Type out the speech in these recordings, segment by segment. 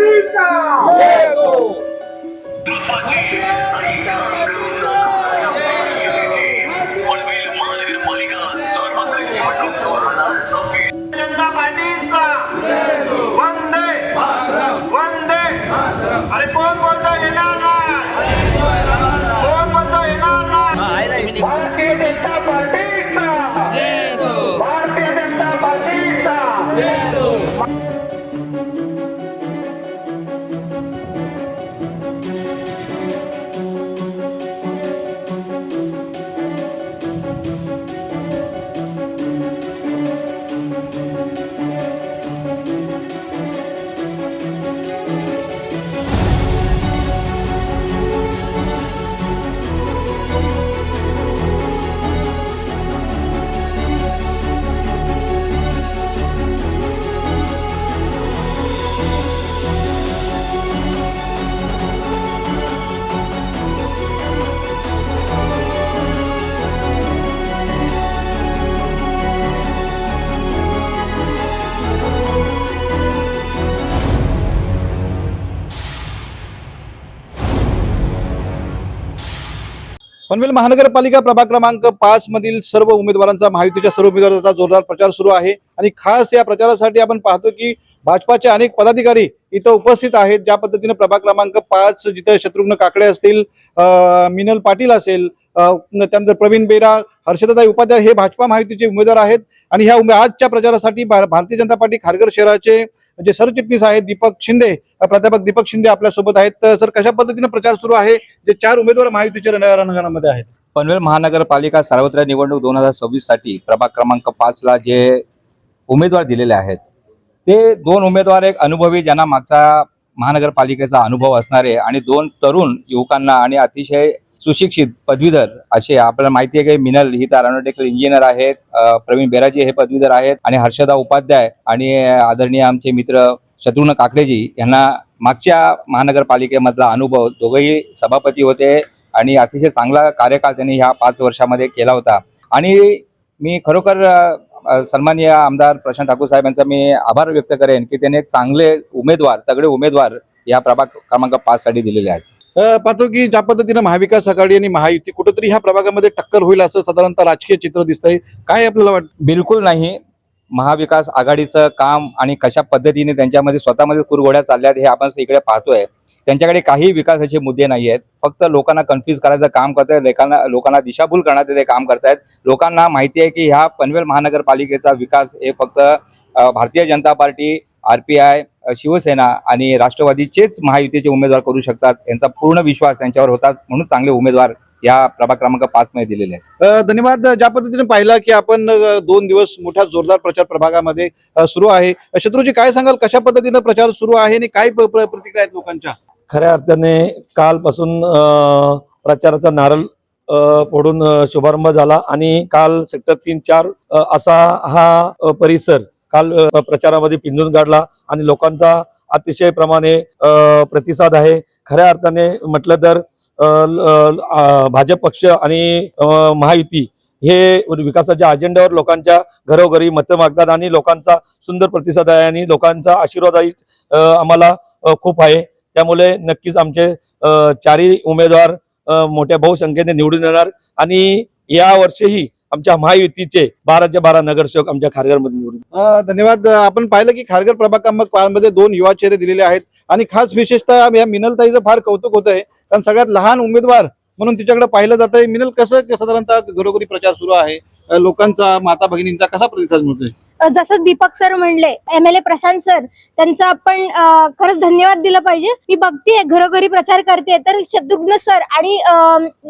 Capita! Diego! Capita! Capita! Panvel महानगरपालिका प्रभाग क्रमांक पाच मधील सर्व उमेदवारांचा महायुतीच्या सर्व उमेदवारांचा जोरदार प्रचार सुरू आहे. आणि खास या प्रचारासाठी आपण पाहतो की भाजपाचे अनेक पदाधिकारी इथं उपस्थित आहेत. ज्या पद्धतीने प्रभाग क्रमांक पाच जिथं शत्रुघ्न काकडे असतील मिनल पाटील असेल त्यानंतर प्रवीण बेरा हर्षदाताई उपाध्याय हे भाजपा महायुतीचे उमेदवार आहेत. आणि ह्या उमे आजच्या प्रचारासाठी भारतीय जनता पार्टी खारघर शहराचे जे सरचिटणीस आहेत दीपक शिंदे प्राध्यापक दीपक शिंदे आपल्यासोबत आहेत. तर सर कशा पद्धतीने प्रचार सुरू आहे? जे चार उमेदवार महायुतीच्या रणांगणामध्ये आहेत. पनवेल महानगरपालिका सार्वत्रिक निवडणूक दोन हजार सव्वीससाठी प्रभाग क्रमांक पाच ला जे उमेदवार दिलेले आहेत ते दोन उमेदवार एक अनुभवी ज्यांना मागचा महानगरपालिकेचा अनुभव असणारे आणि दोन तरुण युवकांना आणि अतिशय सुशिक्षित पदवीधर असे आपल्याला माहिती आहे की मिनल ही तर अॅरोनॉटिकल इंजिनियर आहेत प्रवीण बेराजी हे पदवीधर आहेत आणि हर्षदा उपाध्याय आणि आदरणीय आमचे मित्र शत्रुघ्न काकडेजी यांना मागच्या महानगरपालिकेमधला अनुभव दोघेही सभापती होते आणि अतिशय चांगला कार्यकाळ त्यांनी ह्या पाच वर्षामध्ये केला होता. आणि मी खरोखर सन्माननीय आमदार प्रशांत ठाकूर साहेब यांचा मी आभार व्यक्त करेन की त्यांनी चांगले उमेदवार तगडे उमेदवार या प्रभाग क्रमांक पाच साठी दिलेले आहेत. पाहतो की ज्या पद्धतीने महाविकास आघाडी आणि महायुती कुठेतरी ह्या प्रभागामध्ये टक्कर होईल असं साधारणतः राजकीय चित्र दिसतंय. काय आपल्याला वाटतं बिलकुल नाही. महाविकास आघाडीचं काम आणि कशा पद्धतीने त्यांच्यामध्ये स्वतःमध्ये कुरघोड्या चालल्यात हे आपण इकडे पाहतोय. त्यांच्याकडे काही विकासाचे मुद्दे नाही आहेत. फक्त लोकांना कन्फ्युज करायचं काम करतायत लोकांना लोकांना दिशाभूल करण्याचे ते काम करतायत. लोकांना माहिती आहे की ह्या पनवेल महानगरपालिकेचा विकास हे फक्त Bharatiya Janata party R P I Shiv Sena आणि राष्ट्रवादीचेच महायुतीचे उमेदवार करू शकतात यांचा पूर्ण विश्वास त्यांच्यावर होता म्हणून चांगले उमेदवार या प्रभाग क्रमांक पाच मध्ये दिलेले आहेत. धन्यवाद. ज्या पद्धतीने पाहिलं की आपण दोन दिवस मोठा जोरदार प्रचार प्रभागामध्ये सुरू आहे. शत्रुजी काय सांगाल? कशा पद्धतीने प्रचार सुरू आहे आणि काय प्र- प्रतिक्रिया आहेत लोकांच्या? खऱ्या अर्थाने कालपासून प्रचाराचा नारळ फोडून शुभारंभ झाला आणि काल सेक्टर तीन चार असा हा परिसर काल प्रचारामध्ये पिंजून काढला आणि लोकांचा अतिशय प्रमाणे प्रतिसाद आहे. खऱ्या अर्थाने म्हटलं तर भाजप पक्ष आणि महायुती हे विकासाच्या अजेंड्यावर लोकांच्या घरोघरी मतं मागतात आणि लोकांचा सुंदर प्रतिसाद आहे आणि लोकांचा आशीर्वादही आम्हाला खूप आहे. त्यामुळे नक्कीच आमचे चारही उमेदवार मोठ्या बहुसंख्येने निवडून येणार. आणि या वर्षीही आमच्या महायुतीचे बाराच्या बारा नगरसेवक आमच्या खारघरमध्ये निवडून धन्यवाद. आपण पाहिलं की खारघर प्रभाग क्रमांक पाच मध्ये दोन युवा चेहरे दिलेले आहेत. आणि खास विशेषतः या मिनलताईचं फार कौतुक होत आहे कारण सगळ्यात लहान उमेदवार म्हणून तिच्याकडे पाहिलं जात आहे मिनल कसं साधारणतः घरोघरी प्रचार सुरू आहे? लोकांचा माता भगिनींचा कसा प्रतिसाद मिळतोय? जसं दीपक सर म्हणले M L A Prashant sir त्यांचा आपण खरंच धन्यवाद दिलं पाहिजे. मी बघते घरोघरी प्रचार करते तर शत्रुघ्न सर आणि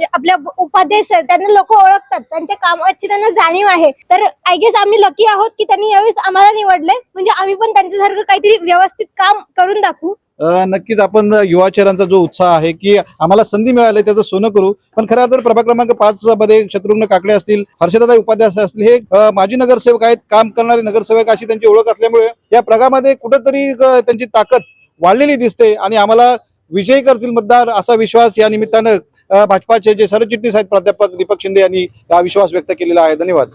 आपल्या उपाध्याय सर त्यांना लोक ओळखतात. त्यांच्या कामाची त्यांना जाणीव आहे. तर आय गेस आम्ही लकी आहोत की त्यांनी यावेळेस आम्हाला निवडले म्हणजे आम्ही पण त्यांच्यासारखं काहीतरी व्यवस्थित काम करून दाखवू. नक्कीच आपण युवा जो उत्साह आहे की आम्हाला संधी मिळाली त्याचं सोनं करू. पण खऱ्या अर्थाने प्रभाग क्रमांक पाच मध्ये शत्रुघ्न काकडे असतील हर्षदाताई उपाध्याय असतील हे माजी नगरसेवक आहेत काम करणारे नगरसेवक अशी त्यांची ओळख असल्यामुळे या प्रभागामध्ये कुठंतरी त्यांची ताकद वाढलेली दिसते आणि आम्हाला विजयी करतील मतदार असा विश्वास या निमित्तानं भाजपाचे जे सरचिटणीस आहेत प्राध्यापक दीपक शिंदे यांनी हा विश्वास व्यक्त केलेला आहे. धन्यवाद.